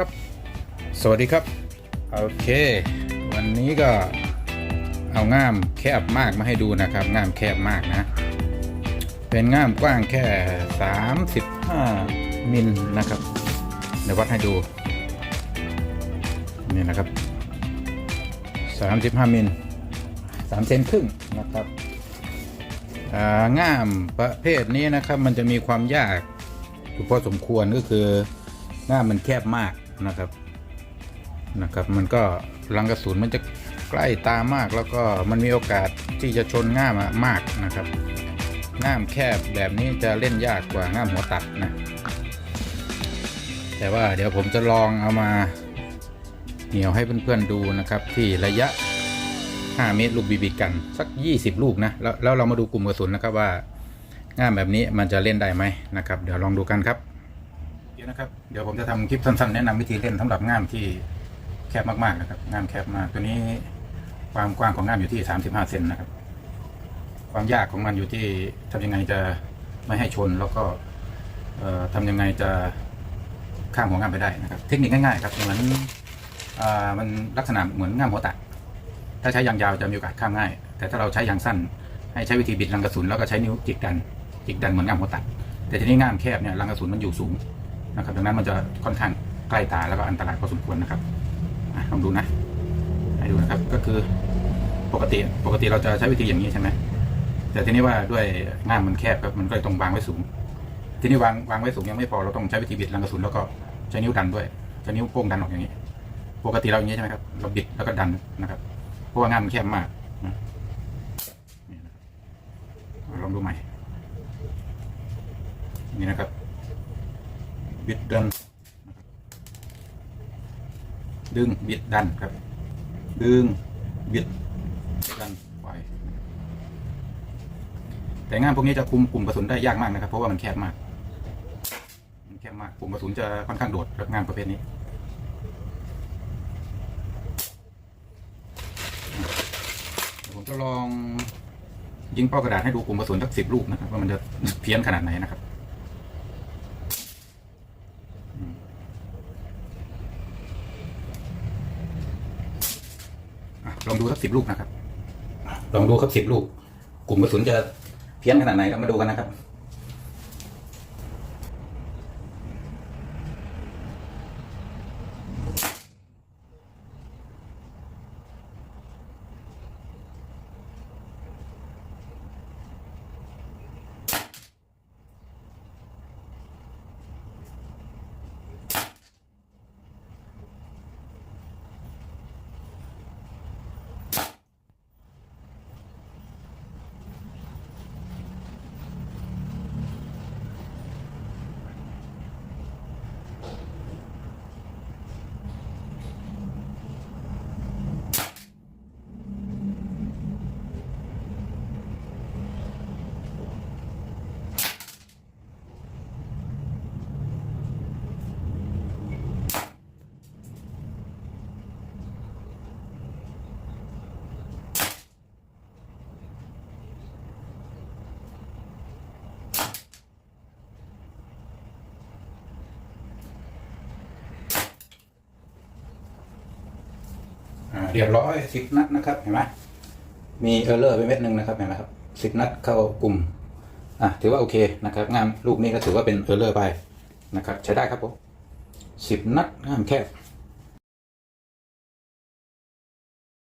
ครับ สวัสดีครับ โอเค วันนี้ก็เอาง่ามแคบมากมาให้ดูนะครับ ง่ามแคบมากนะ เป็นง่ามกว้างแค่ 35 มิลนะครับเดี๋ยววัดให้ดู นี่นะครับ 35 มิล3เซนครึ่งนะครับอ่าง่ามประเภทนี้นะครับมันจะมีความยากอยู่พอสมควรก็คือง่ามมันแคบมาก นะครับนะครับ มันก็รังกระสุนมันจะใกล้ตามาก แล้วก็มันมีโอกาสที่จะชนง่ามมากนะครับง่ามแคบแบบนี้จะเล่นยากกว่าง่ามหัวตัดนะ แต่ว่าเดี๋ยวผมจะลองเอามาเหนียวให้เพื่อนๆดูนะครับ ที่ระยะ 5 เมตรลูกบีบีกัน สัก 20 ลูกนะแล้วแล้วเรามาดูกลุ่มกระสุนนะครับว่าง่ามแบบนี้มันจะเล่นได้ไหมนะครับ เดี๋ยวลองดูกันครับ เดี๋ยวนะครับ เดี๋ยวผมจะทำคลิปสั้นๆแนะนำวิธีเล่นสำหรับง่ามที่แคบมากๆนะครับง่ามแคบมากตัวนี้ความกว้างของง่ามอยู่ที่ 35 เซนนะครับ ความยากของมันอยู่ที่ทำยังไงจะไม่ให้ชนแล้วก็เอ่อทำยังไงจะข้ามหัวง่ามไปได้นะครับ เทคนิคง่ายๆครับเหมือนอมันลักษณะเหมือนง่ามหัวตัดถ้าใช้ยางยาวจะมีโอกาสข้ามง่าย แต่ถ้าเราใช้ยางสั้น ให้ใช้วิธีบิดรังกระสุนแล้วก็ใช้นิ้วจิกดันจิกดันเหมือนง่ามหัวตัด แต่ทีนี้ง่ามแคบเนี่ยรังกระสุนมันอยู่สูง นะครับดังนั้นมันจะค่อนข้างใกล้ตาแล้วก็อันตรายพอสมควรนะครับลองดูนะ ให้ดูนะครับก็คือปกติปกติเราจะใช้วิธีอย่างนี้ใช่ไหมแต่ทีนี้ว่าด้วยง่ามมันแคบครับมันก็เลยต้องวางไว้สูง ทีนี้วางวางไว้สูงยังไม่พอเราต้องใช้วิธีบิดรังกระสุนแล้วก็ใช้นิ้วดันด้วยใช้นิ้วโป้งดันออกอย่างนี้ ปกติเราอย่างนี้ใช่ไหมครับเราบิดแล้วก็ดันนะครับ เพราะว่างานมันแคบมากลองดูใหม่นี่นะครับ บิดดัน ดึงบิดดันครับ ดึงบิดดันไปแต่งานพวกนี้จะคุมกลุ่มกระสุนได้ยากมากนะครับ เพราะว่ามันแคบมาก มันแคบมากกลุ่มกระสุนจะค่อนข้างโดดกับงานประเภทนี้ผมจะลองยิงเป้ากระดาษให้ดูกลุ่มกระสุนสักสิบลูกนะครับว่ามันจะเพี้ยนขนาดไหนนะครับ องดูสักสิบลูกนะครับ ลองดูครับสิบลูก กลุ่มกระสุนจะเพี้ยนขนาดไหนเรามาดูกันนะครับ เรียบร้อยสิบนัดนะครับเห็นไหมมีเออร์เลอร์ไปเม็ดหนึ่งนะครับเห็นไหมครับสิบนัดเข้ากลุ่มอะถือว่าโอเคนะครับงามลูกนี้ก็ถือว่าเป็นเออร์เลอร์ไปนะครับใช้ได้ครับผมสิบนัดงามแคบ